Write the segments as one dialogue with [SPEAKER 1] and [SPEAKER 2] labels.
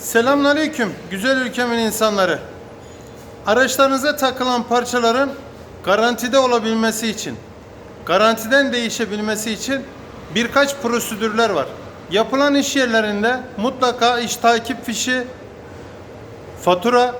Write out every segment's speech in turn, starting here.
[SPEAKER 1] Selamünaleyküm güzel ülkemin insanları. Araçlarınıza takılan parçaların garantide olabilmesi için, garantiden değişebilmesi için birkaç prosedürler var. Yapılan iş yerlerinde mutlaka iş takip fişi, fatura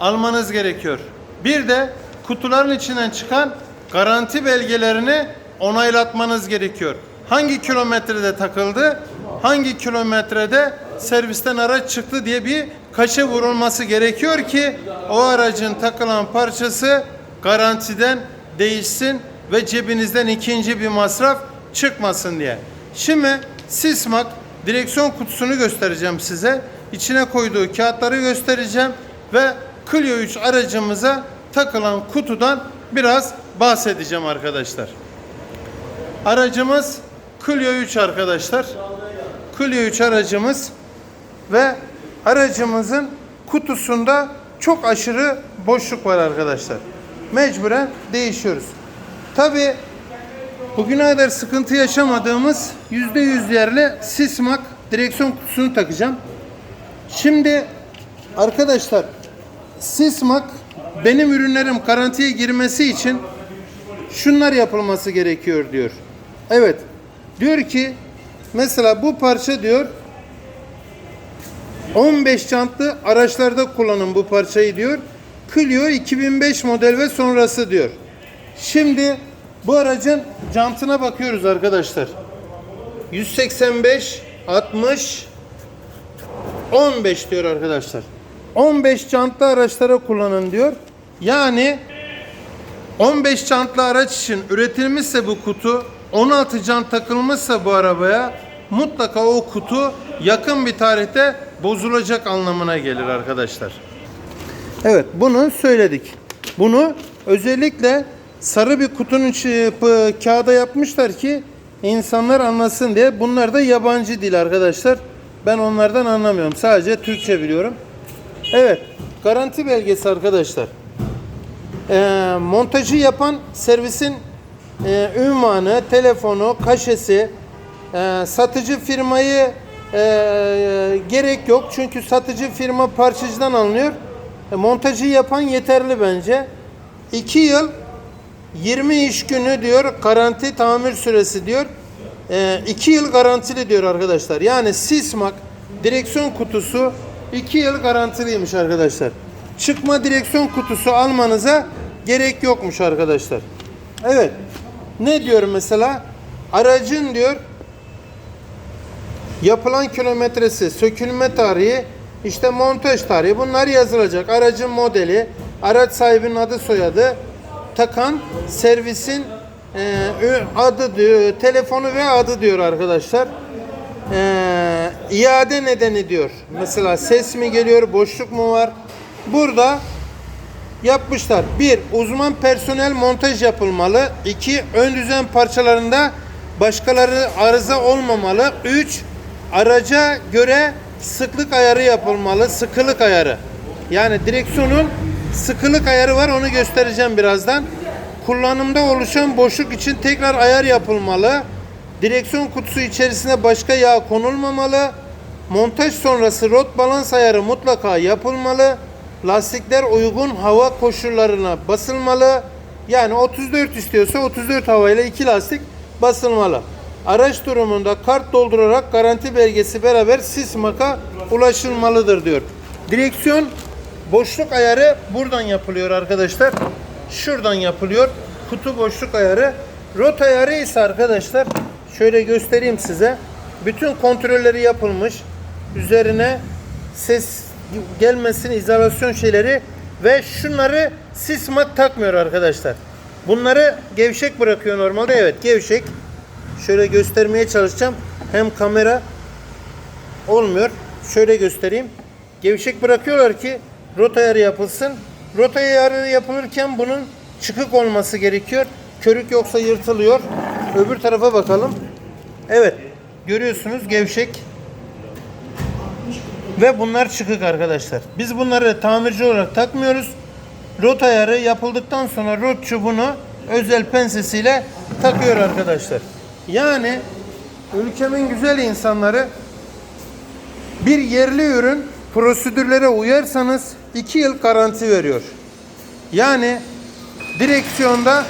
[SPEAKER 1] almanız gerekiyor. Bir de kutuların içinden çıkan garanti belgelerini onaylatmanız gerekiyor. Hangi kilometrede takıldı, hangi kilometrede servisten araç çıktı diye bir kaşe vurulması gerekiyor ki o aracın takılan parçası garantiden değişsin ve cebinizden ikinci bir masraf çıkmasın diye. Şimdi Sismak direksiyon kutusunu göstereceğim size. İçine koyduğu kağıtları göstereceğim ve Clio 3 aracımıza takılan kutudan biraz bahsedeceğim arkadaşlar. Aracımız Clio 3 arkadaşlar. Clio 3 aracımız ve aracımızın kutusunda çok aşırı boşluk var arkadaşlar. Mecburen değişiyoruz. Tabi bugüne kadar sıkıntı yaşamadığımız %100 yerli Sismak direksiyon kutusunu takacağım. Şimdi arkadaşlar Sismak benim ürünlerim garantiye girmesi için şunlar yapılması gerekiyor diyor. Evet. Diyor ki mesela bu parça diyor 15 jantlı araçlarda kullanın bu parçayı diyor. Clio 2005 model ve sonrası diyor. Şimdi bu aracın jantına bakıyoruz arkadaşlar. 185 60 15 diyor arkadaşlar. 15 jantlı araçlara kullanın diyor. Yani 15 jantlı araç için üretilmişse bu kutu 16 jant takılmışsa bu arabaya mutlaka o kutu yakın bir tarihte bozulacak anlamına gelir arkadaşlar. Evet bunu söyledik. Bunu özellikle sarı bir kutunun p- kağıda yapmışlar ki insanlar anlasın diye. Bunlar da yabancı dil arkadaşlar. Ben onlardan anlamıyorum. Sadece Türkçe biliyorum. Evet. Garanti belgesi arkadaşlar. Ee, montajı yapan servisin e, ünvanı, telefonu, kaşesi, e, satıcı firmayı e, gerek yok çünkü satıcı firma parçacıdan alınıyor. E, montajı yapan yeterli bence. 2 yıl 20 iş günü diyor garanti tamir süresi diyor. 2 yıl garantili diyor arkadaşlar. Yani Sismak direksiyon kutusu 2 yıl garantiliymiş arkadaşlar. Çıkma direksiyon kutusu almanıza gerek yokmuş arkadaşlar. Evet. Ne diyor mesela? Aracın diyor yapılan kilometresi, sökülme tarihi, işte montaj tarihi bunlar yazılacak. Aracın modeli, araç sahibinin adı soyadı, takan servisin e, adı diyor, telefonu ve adı diyor arkadaşlar. E, iade nedeni diyor. Mesela ses mi geliyor, boşluk mu var? Burada yapmışlar. Bir, uzman personel montaj yapılmalı. İki, ön düzen parçalarında başkaları arıza olmamalı. Üç, araca göre sıklık ayarı yapılmalı. Sıkılık ayarı. Yani direksiyonun sıkılık ayarı var. Onu göstereceğim birazdan. Kullanımda oluşan boşluk için tekrar ayar yapılmalı. Direksiyon kutusu içerisine başka yağ konulmamalı. Montaj sonrası rot balans ayarı mutlaka yapılmalı. Lastikler uygun hava koşullarına basılmalı. Yani 34 istiyorsa 34 havayla iki lastik basılmalı. Araç durumunda kart doldurarak garanti belgesi beraber Sismak'a ulaşılmalıdır diyor. Direksiyon boşluk ayarı buradan yapılıyor arkadaşlar. Şuradan yapılıyor. Kutu boşluk ayarı. Rot ayarı ise arkadaşlar şöyle göstereyim size. Bütün kontrolleri yapılmış. Üzerine ses gelmesin izolasyon şeyleri ve şunları Sismak takmıyor arkadaşlar. Bunları gevşek bırakıyor normalde. Evet gevşek. Şöyle göstermeye çalışacağım. Hem kamera olmuyor. Şöyle göstereyim. Gevşek bırakıyorlar ki rota ayarı yapılsın. Rota ayarı yapılırken bunun çıkık olması gerekiyor. Körük yoksa yırtılıyor. Öbür tarafa bakalım. Evet. Görüyorsunuz gevşek. Ve bunlar çıkık arkadaşlar. Biz bunları tamirci olarak takmıyoruz. Rot ayarı yapıldıktan sonra rotçu bunu özel pensesiyle takıyor arkadaşlar. Yani ülkemin güzel insanları bir yerli ürün prosedürlere uyarsanız 2 yıl garanti veriyor. Yani direksiyonda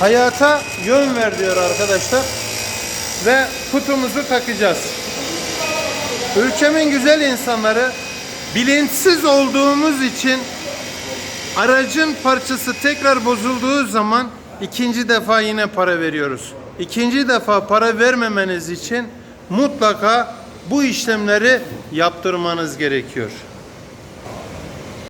[SPEAKER 1] hayata yön ver diyor arkadaşlar. Ve kutumuzu takacağız. Ülkemin güzel insanları bilinçsiz olduğumuz için aracın parçası tekrar bozulduğu zaman ikinci defa yine para veriyoruz. İkinci defa para vermemeniz için mutlaka bu işlemleri yaptırmanız gerekiyor.